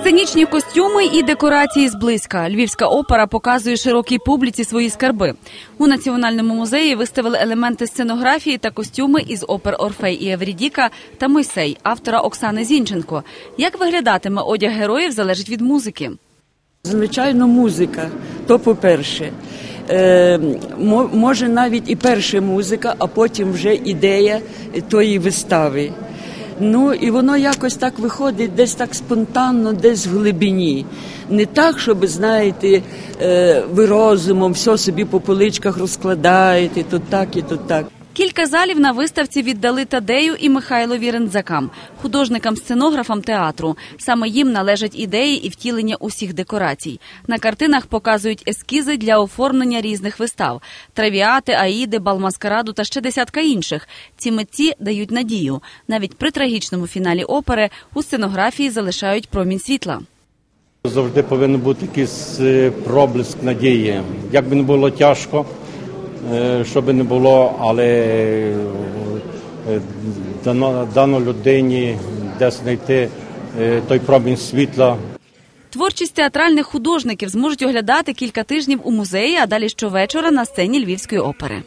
Сценічні костюми і декорації зблизька. Львівська опера показує широкій публіці свої скарби. У національному музеї виставили елементи сценографії та костюми із опер Орфей і Еврідіка та Мойсей автора Оксани Зінченко. Як виглядатиме одяг героїв, залежить від музики. Звичайно, музика, то по-перше. Е, мо- може навіть і перша музика, а потім вже ідея тої вистави. Ну і воно якось так виходить, десь так спонтанно, десь в глибині. Не так, щоб, знаєте, е, ви розумом все собі по поличках розкладаєте, тут так і тут так. Кілька залів на виставці віддали Тадею і Михайлові Рензакам, художникам-сценографам театру. Саме їм належать ідеї і втілення усіх декорацій. На картинах показують ескізи для оформлення різних вистав: травіати, аїди, бал маскараду та ще десятка інших. Ці митці дають надію. Навіть при трагічному фіналі опери у сценографії залишають промінь світла. Завжди повинен бути якийсь е, проблиск надії. Як би не було тяжко, е, що би не було, але е, дано, дано людині де знайти е, той промінь світла. Творчість театральних художників зможуть оглядати кілька тижнів у музеї, а далі щовечора на сцені Львівської опери.